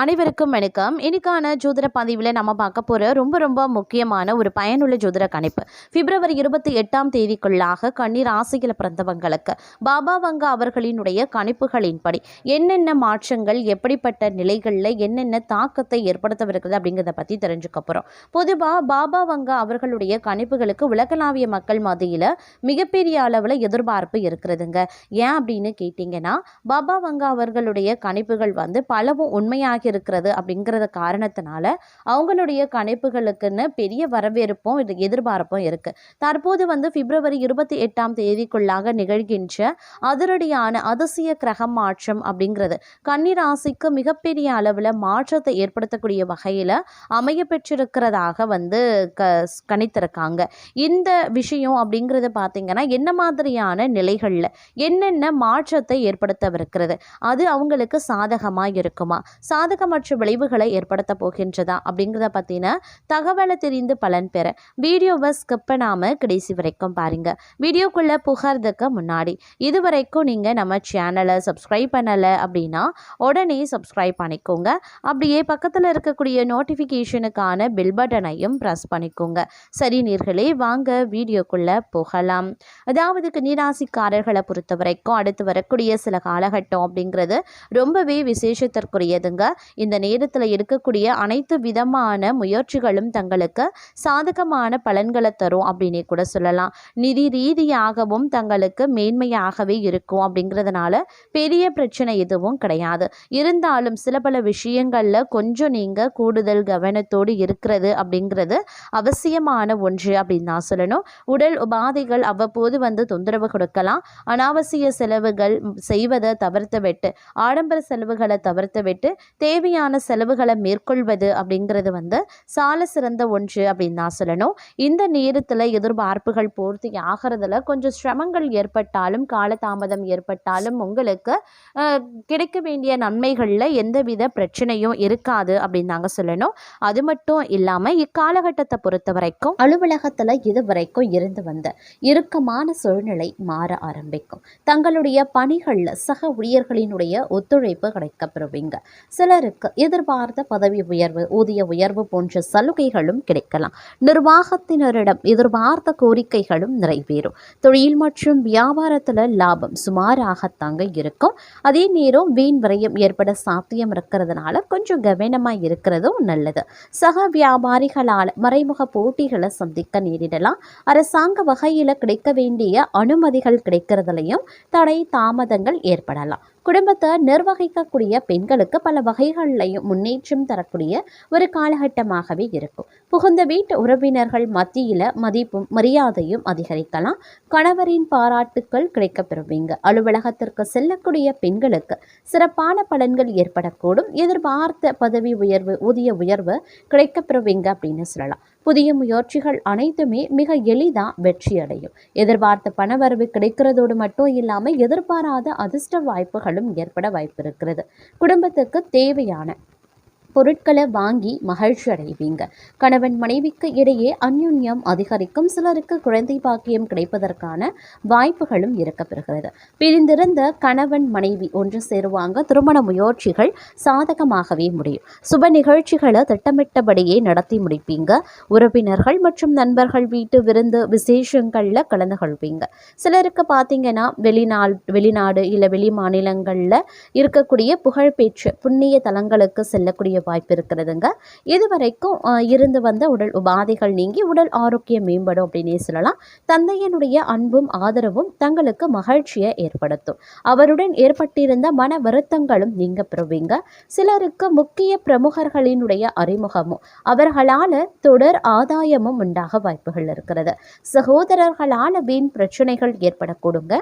அனைவருக்கும் வணக்கம். இன்னைக்கான ஜோதிட பதிவில் நம்ம பார்க்க போகிற ரொம்ப ரொம்ப முக்கியமான ஒரு பயனுள்ள ஜோதிட கணிப்பு. பிப்ரவரி இருபத்தி எட்டாம் தேதிக்குள்ளாக கண்ணீர் ராசியில் பிறந்தவங்களுக்கு பாபா வங்க அவர்களினுடைய கணிப்புகளின்படி என்னென்ன மாற்றங்கள் எப்படிப்பட்ட நிலைகளில் என்னென்ன தாக்கத்தை ஏற்படுத்தவிருக்குது அப்படிங்கிறத பற்றி தெரிஞ்சுக்க போகிறோம் பொதுவாக பாபா வங்க அவர்களுடைய கணிப்புகளுக்கு உலகளாவிய மக்கள் மத்தியில் மிகப்பெரிய அளவில் எதிர்பார்ப்பு இருக்கிறதுங்க. ஏன் அப்படின்னு கேட்டிங்கன்னா பாபா வங்க அவர்களுடைய கணிப்புகள் வந்து பலவும் உண்மையாக இருக்கிறது அப்படிங்கிறத காரணத்தினால அவங்களுடைய கணிப்புகளுக்குன்னு பெரிய வரவேற்பும் எதிர்பார்ப்பும் இருக்குது தற்போது வந்து பிப்ரவரி இருபத்தி எட்டாம் தேதிக்குள்ளாக நிகழ்கின்ற அதிரடியான அதிசய கிரகம் மாற்றம் அப்படிங்கிறது கன்னிராசிக்கு மிகப்பெரிய அளவில் மாற்றத்தை ஏற்படுத்தக்கூடிய வகையில் அமைய பெற்றிருக்கிறதாக வந்து க கணித்திருக்காங்க. இந்த விஷயம் அப்படிங்கிறது பார்த்தீங்கன்னா என்ன மாதிரியான நிலைகளில் என்னென்ன மாற்றத்தை ஏற்படுத்தவிருக்கிறது அது அவங்களுக்கு சாதகமாக இருக்குமா? சாதக சாதகமற்ற விளைவுகளை ஏற்படுத்த போகின்றதா அப்படிங்கிறத பற்றின தகவலை தெரிந்து பலன் பெற வீடியோவை ஸ்கிப் பண்ணாமல் கடைசி வரைக்கும் பாருங்கள் வீடியோக்குள்ளே புகார்றதுக்கு முன்னாடி இது வரைக்கும் நீங்கள் நம்ம சேனலை சப்ஸ்கிரைப் பண்ணலை அப்படின்னா உடனே சப்ஸ்கிரைப் பண்ணிக்கோங்க. அப்படியே பக்கத்தில் இருக்கக்கூடிய நோட்டிஃபிகேஷனுக்கான பில் பட்டனையும் ப்ரெஸ் பண்ணிக்கோங்க. சரி நீர்களே வாங்க வீடியோக்குள்ளே போகலாம். அதாவது கன்னிராசிக்காரர்களை பொறுத்த வரைக்கும் அடுத்து வரக்கூடிய சில காலகட்டம் அப்படிங்கிறது ரொம்பவே விசேஷத்திற்குரியதுங்க. இந்த நேரத்தில் இருக்கக்கூடிய அனைத்து விதமான முயற்சிகளும் தங்களுக்கு சாதகமான பலன்களை தரும் அப்படின்னே கூட சொல்லலாம். நிதி ரீதியாகவும் தங்களுக்கு மேன்மையாகவே இருக்கும் அப்படிங்கிறதுனால பெரிய பிரச்சனை எதுவும் கிடையாது. இருந்தாலும் சில பல விஷயங்களில் கொஞ்சம் நீங்கள் கூடுதல் கவனத்தோடு இருக்கிறது அப்படிங்கிறது அவசியமான ஒன்று அப்படின்னு நான் சொல்லணும். உடல் உபாதைகள் அவ்வப்போது வந்து தொந்தரவு கொடுக்கலாம். அனாவசிய செலவுகள் செய்வதை தவிர்த்து விட்டு ஆடம்பர செலவுகளை தவிர்த்து விட்டு தேவையான செலவுகளை மேற்கொள்வது அப்படிங்கிறது வந்து சால சிறந்த ஒன்று அப்படின்னு நான் சொல்லணும். இந்த நேரத்தில் எதிர்பார்ப்புகள் பூர்த்தி ஆகிறதுல கொஞ்சம் சிரமங்கள் ஏற்பட்டாலும் காலதாமதம் ஏற்பட்டாலும் உங்களுக்கு கிடைக்க வேண்டிய நன்மைகளில் எந்தவித பிரச்சனையும் இருக்காது அப்படின்னு நாங்கள் சொல்லணும். அது மட்டும் இல்லாமல் இக்காலகட்டத்தை பொறுத்த வரைக்கும் அலுவலகத்தில் இது வரைக்கும் இருந்து வந்த இறுக்கமான சூழ்நிலை மாற ஆரம்பிக்கும். தங்களுடைய பணிகளில் சக ஊழியர்களினுடைய ஒத்துழைப்பு கிடைக்கப்பெறுவீங்க சிலருக்கு எதிர்பார்த்த பதவி உயர்வு ஊதிய உயர்வு போன்ற சலுகைகளும் கிடைக்கலாம். நிர்வாகத்தினரிடம் எதிர்பார்த்த கோரிக்கைகளும் நிறைவேறும். தொழில் மற்றும் வியாபாரத்தில் லாபம் சுமாராகத்தாங்க இருக்கும். அதே நேரம் வீண் விரயம் ஏற்பட சாத்தியம் இருக்கிறதுனால கொஞ்சம் கவனமாக இருக்கிறதும் நல்லது. சக வியாபாரிகளால் மறைமுக போட்டிகளை சந்திக்க நேரிடலாம். அரசாங்க வகையில் கிடைக்க வேண்டிய அனுமதிகள் கிடைக்கிறதுலையும் தடை தாமதங்கள் ஏற்படலாம். குடும்பத்தை நிர்வகிக்கக்கூடிய பெண்களுக்கு பல வகைகள்லையும் முன்னேற்றம் தரக்கூடிய ஒரு காலகட்டமாகவே இருக்கும். புகுந்த வீட்டு உறவினர்கள் மத்தியில் மதிப்பும் மரியாதையும் அதிகரிக்கலாம். கணவரின் பாராட்டுக்கள் கிடைக்கப்பெறுவீங்க. அலுவலகத்திற்கு செல்லக்கூடிய பெண்களுக்கு சிறப்பான பலன்கள் ஏற்படக்கூடும். எதிர்பார்த்த பதவி உயர்வு ஊதிய உயர்வு கிடைக்கப்பெறுவீங்க அப்படின்னு சொல்லலாம். புதிய முயற்சிகள் அனைத்துமே மிக எளிதாக வெற்றி அடையும் எதிர்பார்த்த பணவரவு கிடைக்கிறதோடு மட்டும் இல்லாமல் எதிர்பாராத அதிர்ஷ்ட வாய்ப்புகளும் ஏற்பட வாய்ப்பு இருக்கிறது குடும்பத்துக்கு தேவையான பொருட்களை வாங்கி மகிழ்ச்சி அடைவீங்க. கணவன் மனைவிக்கு இடையே அந்யுன்யம் அதிகரிக்கும். சிலருக்கு குழந்தை பாக்கியம் கிடைப்பதற்கான வாய்ப்புகளும் இருக்கப்பெறுகிறது. பிரிந்திருந்த கணவன் மனைவி ஒன்று சேருவாங்க. திருமண முயற்சிகள் சாதகமாகவே முடியும். சுப நிகழ்ச்சிகளை திட்டமிட்டபடியே நடத்தி முடிப்பீங்க. உறவினர்கள் மற்றும் நண்பர்கள் வீட்டு விருந்து விசேஷங்களில் கலந்து கொள்வீங்க. சிலருக்கு பார்த்தீங்கன்னா வெளிநாள் வெளிநாடு இல்லை வெளி மாநிலங்களில் இருக்கக்கூடிய புகழ்பெற்ற புண்ணிய தலங்களுக்கு செல்லக்கூடிய வாய்ப்பு இருக்கிறதுங்க. இதுவரைக்கும் இருந்து வந்த உடல் உபாதைகள் நீங்கி உடல் ஆரோக்கியம் மேம்படும் அப்படின்னே சொல்லலாம். தந்தையனுடைய அன்பும் ஆதரவும் தங்களுக்கு மகிழ்ச்சியை ஏற்படுத்தும். அவருடன் ஏற்பட்டிருந்த மன வருத்தங்களும் நீங்க பெறுவீங்க. சிலருக்கு முக்கிய பிரமுகர்களினுடைய அறிமுகமும் அவர்களால தொடர் ஆதாயமும் உண்டாக வாய்ப்புகள் இருக்கிறது. சகோதரர்களால வீண் பிரச்சனைகள் ஏற்படக்கூடுங்க.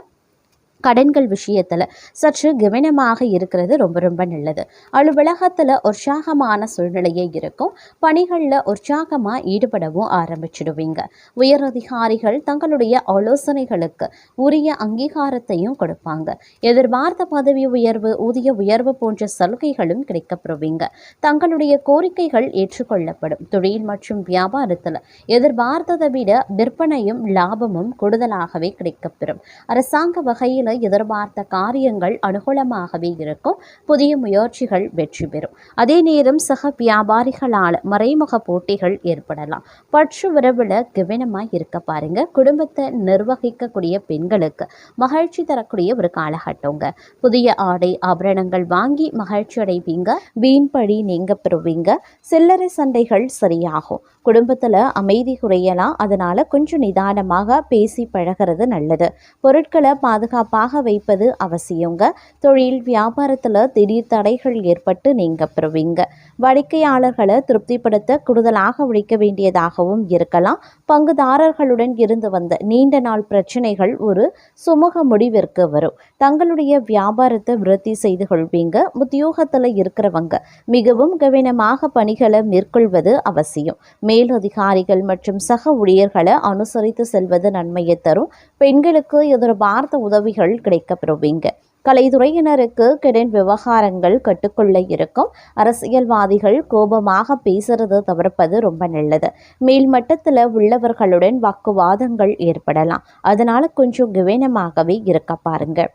கடன்கள் விஷயத்தில் சற்று கவனமாக இருக்கிறது ரொம்ப ரொம்ப நல்லது. அலுவலகத்தில் உற்சாகமான சூழ்நிலையே இருக்கும். பணிகளில் உற்சாகமாக ஈடுபடவும் ஆரம்பிச்சிடுவீங்க. உயரதிகாரிகள் தங்களுடைய ஆலோசனைகளுக்கு உரிய அங்கீகாரத்தையும் கொடுப்பாங்க. எதிர்பார்த்த பதவி உயர்வு ஊதிய உயர்வு போன்ற சலுகைகளும் கிடைக்கப்பெறுவீங்க. தங்களுடைய கோரிக்கைகள் ஏற்றுக்கொள்ளப்படும். தொழில் மற்றும் வியாபாரத்தில் எதிர்பார்த்ததை விட விற்பனையும் லாபமும் கூடுதலாகவே கிடைக்கப்பெறும். அரசாங்க வகையில் என எதிர்பார்த்த காரியங்கள் அனுகூலமாகவே இருக்கும். புதிய முயற்சிகள் வெற்றி பெறும். அதே நேரம் சக வியாபாரிகளால் மறைமுக போட்டிகள் ஏற்படலாம். பற்று உறவில் கவனமாக இருக்க பாருங்க. குடும்பத்தை நிர்வகிக்கக்கூடிய பெண்களுக்கு மகிழ்ச்சி தரக்கூடிய ஒரு காலகட்டங்க. புதிய ஆடை ஆபரணங்கள் வாங்கி மகிழ்ச்சி அடைவீங்க. வீண்படி நீங்க பெறுவீங்க. சில்லறை சண்டைகள் சரியாகும். குடும்பத்தில் அமைதி குறையலாம். அதனால கொஞ்சம் நிதானமாக பேசி பழகிறது நல்லது. பொருட்களை பாதுகாப்பாக வைப்பது அவசியங்க. தொழில் வியாபாரத்தில் திடீர் தடைகள் ஏற்பட்டு நீங்கள் பெறுவீங்க. வாடிக்கையாளர்களை திருப்திப்படுத்த கூடுதலாக உழைக்க வேண்டியதாகவும் இருக்கலாம். பங்குதாரர்களுடன் இருந்து வந்த நீண்ட நாள் பிரச்சனைகள் ஒரு சுமூக முடிவிற்கு வரும். தங்களுடைய வியாபாரத்தை விருத்தி செய்து கொள்வீங்க. உத்தியோகத்தில் இருக்கிறவங்க மிகவும் கவனமாக பணிகளை மேற்கொள்வது அவசியம். மேலதிகாரிகள் மற்றும் சக ஊழியர்களை அனுசரித்து செல்வது நன்மையை தரும். பெண்களுக்கு எதிர்பார்த்த உதவிகள் கிடைக்கப்பெறுவீங்க. கலைத்துறையினருக்கு கடன் விவகாரங்கள் கட்டுக்குள்ள இருக்கும். அரசியல்வாதிகள் கோபமாக பேசுறது தவிர்ப்பது ரொம்ப நல்லது. மேல்மட்டத்தில் உள்ளவர்களுடன் வாக்குவாதங்கள் ஏற்படலாம். அதனால கொஞ்சம் கவனமாகவே இருக்க பாருங்க.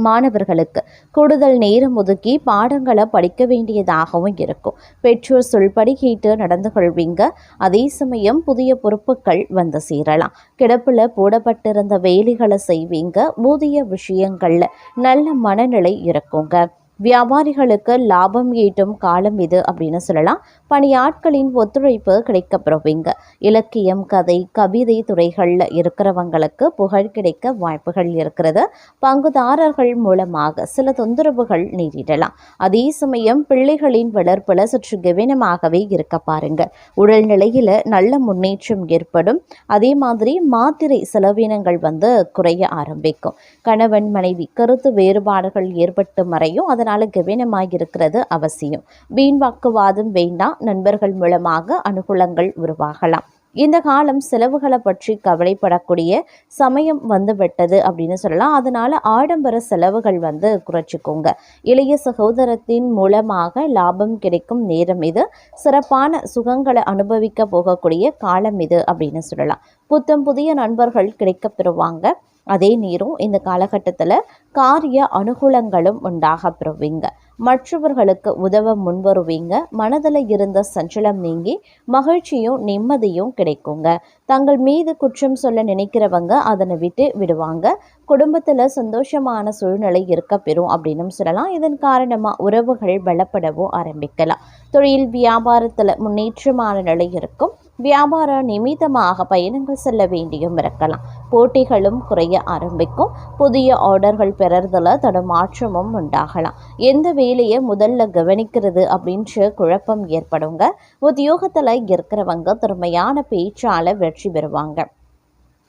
மாணவர்களுக்கு கூடுதல் நேரம் ஒதுக்கி பாடங்களை படிக்க வேண்டியதாகவும் இருக்கும். பெற்றோர் சொல்படி கேட்டு நடந்து கொள்வீங்க. அதே சமயம் புதிய பொறுப்புகள் வந்து சேரலாம். கிடப்பில் போடப்பட்டிருந்த வேலைகளை செய்வீங்க. ஊதிய விஷயங்களில் நல்ல மனநிலை இருக்குங்க. வியாபாரிகளுக்கு லாபம் ஈட்டும் காலம் இது அப்படின்னு சொல்லலாம். பணியாட்களின் ஒத்துழைப்பு கிடைக்கப்பெறுவீங்க. இலக்கியம் கதை கவிதை துறைகளில் இருக்கிறவங்களுக்கு புகழ் கிடைக்க வாய்ப்புகள் இருக்கிறது. பங்குதாரர்கள் மூலமாக சில தொந்தரவுகள் நேரிடலாம் அதே சமயம் பிள்ளைகளின் வளர்ப்பில் சற்று கவனமாகவே இருக்க பாருங்க. உடல்நிலையில் நல்ல முன்னேற்றம் ஏற்படும். அதே மாதிரி மாத்திரை செலவினங்கள் வந்து குறைய ஆரம்பிக்கும். கணவன் மனைவி கருத்து வேறுபாடுகள் ஏற்பட்டு மறையும். அதனால் கவனமாக இருக்கிறது அவசியம். வீண் வாக்குவாதம் வேண்டாம் நண்பர்கள் மூலமாக அனுகூலங்கள் உருவாகலாம். இந்த காலம் செலவுகளை பற்றி கவலைப்படக்கூடிய சமயம் வந்துவிட்டது அப்படின்னு சொல்லலாம். அதனால் ஆடம்பர செலவுகள் வந்து குறைச்சிக்கோங்க. இளைய சகோதரத்தின் மூலமாக லாபம் கிடைக்கும் நேரம் இது. சிறப்பான சுகங்களை அனுபவிக்க போகக்கூடிய காலம் இது அப்படின்னு சொல்லலாம். புத்தம் புதிய நண்பர்கள் கிடைக்க பெறுவாங்க. அதே நேரம் இந்த காலகட்டத்தில் காரிய அனுகூலங்களும் உண்டாக பெறுவீங்க. மற்றவர்களுக்கு உதவ முன்வருவீங்க. மனதில் இருந்த சஞ்சலம் நீங்கி மகிழ்ச்சியும் நிம்மதியும் கிடைக்குங்க. தங்கள் மீது குற்றம் சொல்ல நினைக்கிறவங்க அதனை விட்டு விடுவாங்க. குடும்பத்தில் சந்தோஷமான சூழ்நிலை இருக்க பெறும் அப்படின்னு சொல்லலாம். இதன் காரணமாக உறவுகள் பலப்படவும் ஆரம்பிக்கலாம். தொழில் வியாபாரத்தில் முன்னேற்றமான நிலை இருக்கும். வியாபார நிமித்தமாக பயணங்கள் செல்ல வேண்டியும் இருக்கலாம். போட்டிகளும் குறைய ஆரம்பிக்கும். புதிய ஆர்டர்கள் பெறறதுல தடுமாற்றமும் உண்டாகலாம். எந்த வேலையை முதல்ல கவனிக்கிறது அப்படின்ற குழப்பம் ஏற்படுங்க. உத்தியோகத்தில் இருக்கிறவங்க திறமையான பேச்சால் வெற்றி பெறுவாங்க.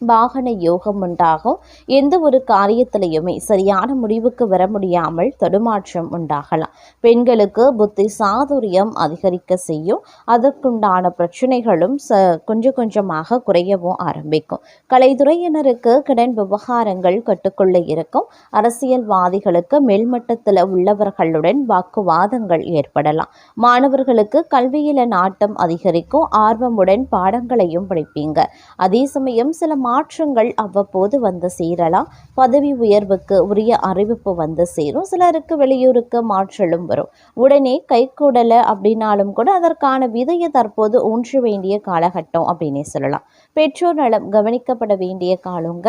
வாகன யோகம் உண்டாகும். எந்த ஒரு காரியத்திலையுமே சரியான முடிவுக்கு வர முடியாமல் தடுமாற்றம் உண்டாகலாம். பெண்களுக்கு புத்தி சாதுரியம் அதிகரிக்க செய்யும். அதற்குண்டான பிரச்சனைகளும் ச கொஞ்சம் கொஞ்சமாக குறையவும் ஆரம்பிக்கும். கலைத்துறையினருக்கு கடன் விவகாரங்கள் கட்டுக்குள்ள இருக்கும். அரசியல்வாதிகளுக்கு மேல்மட்டத்தில் உள்ளவர்களுடன் வாக்குவாதங்கள் ஏற்படலாம். மாணவர்களுக்கு கல்வியில நாட்டம் அதிகரிக்கும். ஆர்வமுடன் பாடங்களையும் படிப்பீங்க. அதே சமயம் சில மாற்றங்கள் அவ்வப்போது வந்து சேரலாம். பதவி உயர்வுக்கு உரிய அறிவிப்பு வந்து சேரும். சிலருக்கு வெளியூருக்கு மாற்றலும் வரும். உடனே கைகூடலை அப்படின்னாலும் கூட அதற்கான விதையை தற்போது ஊன்ற வேண்டிய காலகட்டம் அப்படின்னே சொல்லலாம். பெற்றோர் நலம் கவனிக்கப்பட வேண்டிய காலங்க.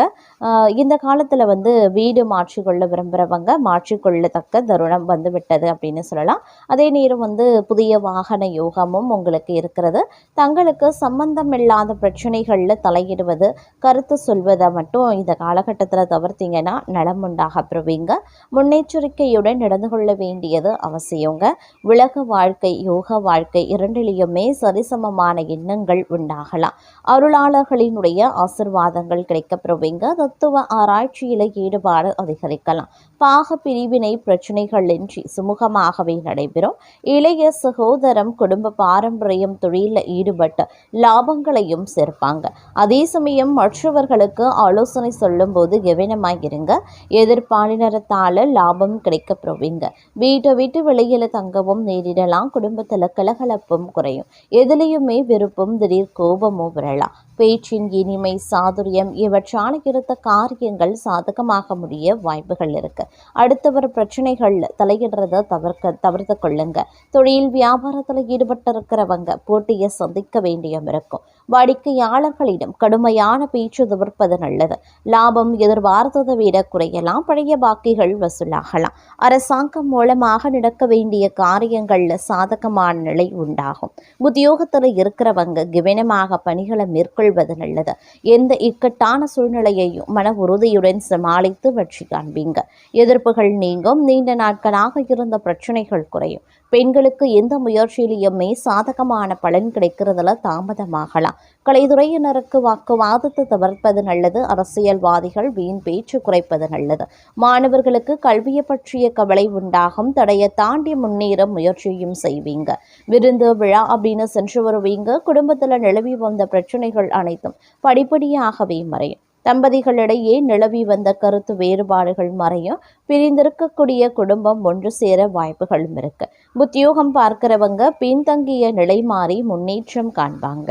இந்த காலத்தில் வந்து வீடு மாற்றிக்கொள்ள விரும்புகிறவங்க மாற்றிக்கொள்ளத்தக்க தருணம் வந்து விட்டது அப்படின்னு சொல்லலாம். அதே நேரம் வந்து புதிய வாகன யோகமும் உங்களுக்கு இருக்கிறது. தங்களுக்கு சம்பந்தம் இல்லாத பிரச்சனைகளில் தலையிடுவது கருத்து சொல்வதை மட்டும் இந்த காலகட்டத்தில் தவிர்த்தீங்கன்னா நலம் உண்டாக பெறுவீங்க. முன்னெச்சரிக்கையுடன் நடந்து கொள்ள வேண்டியது அவசியங்க. உலக வாழ்க்கை யோக வாழ்க்கை இரண்டிலையுமே சரிசமமான எண்ணங்கள் உண்டாகலாம். அருளாளர்களினுடைய ஆசிர்வாதங்கள் கிடைக்கப்பெறுவீங்க தத்துவ ஆராய்ச்சியில் ஈடுபாடு அதிகரிக்கலாம். பாக பிரிவினை பிரச்சனைகள் இன்றி சுமூகமாகவே நடைபெறும். இளைய சகோதரம் குடும்ப பாரம்பரியம் தொழிலில் ஈடுபட்டு லாபங்களையும் சேர்ப்பாங்க. அதே சமயம் மற்ற மற்றவர்களுக்கு ஆலோசனை சொல்லும்போது கவனமாக இருங்க எதிர்பாலினரத்தால் லாபம் கிடைக்க போவீங்க வீட்டை விட்டு வெளியில் தங்கவும் நேரிடலாம். குடும்பத்தில் கலகலப்பும் குறையும். எதுலேயுமே விருப்பம் திடீர் கோபமும் வரலாம். பேச்சின் இனிமை சாதுரியம் இவற்றால் இருந்த காரியங்கள் சாதகமாக முடிய வாய்ப்புகள் இருக்கு. அடுத்தவர் பிரச்சனைகள் தலையிடுறத தவிர்க்க தவிர்த்து கொள்ளுங்க. தொழில் வியாபாரத்தில் ஈடுபட்டிருக்கிறவங்க போட்டியை சந்திக்க வேண்டியும் இருக்கும். வாடிக்கையாளர்களிடம் கடுமையான பேச்சு தவிர்ப்பது நல்லது. லாபம் எதிர்பார்த்ததை விட குறையலாம். பழைய பாக்கிகள் வசூலாகலாம். அரசாங்கம் மூலமாக நடக்க வேண்டிய காரியங்கள்ல சாதகமான நிலை உண்டாகும். உத்தியோகத்தில் இருக்கிறவங்க கவனமாக பணிகளை மேற்கொள்ள மேற்கொள்வது நல்லது. எந்த இக்கட்டான சூழ்நிலையையும் மன உறுதியுடன் சமாளித்து வெற்றி காண்பீங்க. எதிர்ப்புகள் நீங்கும். நீண்ட நாட்களாக இருந்த பிரச்சனைகள் குறையும். பெண்களுக்கு எந்த முயற்சியிலையுமே சாதகமான பலன் கிடைக்கிறதுல தாமதமாகலாம். கலைத்துறையினருக்கு வாக்குவாதத்தை தவிர்ப்பது நல்லது. அரசியல்வாதிகள் வீண் பேச்சு குறைப்பது நல்லது. மாணவர்களுக்கு கல்வியை பற்றிய கவலை உண்டாகும். தடையை தாண்டி முன்னேற முயற்சியும் செய்வீங்க. விருந்து விழா அப்படின்னு சென்று வருவீங்க. குடும்பத்தில் நிலவி வந்த பிரச்சனைகள் அனைத்தும் படிப்படியாகவே மறையும். தம்பதிகளிடையே நிலவி வந்த கருத்து வேறுபாடுகள் மறையும். பிரிந்திருக்கக்கூடிய குடும்பம் ஒன்று சேர வாய்ப்புகளும் இருக்கு. உத்தியோகம் பார்க்கிறவங்க பின்தங்கிய நிலை மாறி முன்னேற்றம் காண்பாங்க.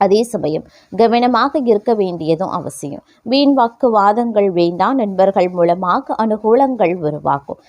அதே சமயம் கவனமாக இருக்க வேண்டியதும் அவசியம். வீண் வாக்குவாதங்கள் வேண்டாம் நண்பர்கள் மூலமாக அனுகூலங்கள் உருவாக்கும்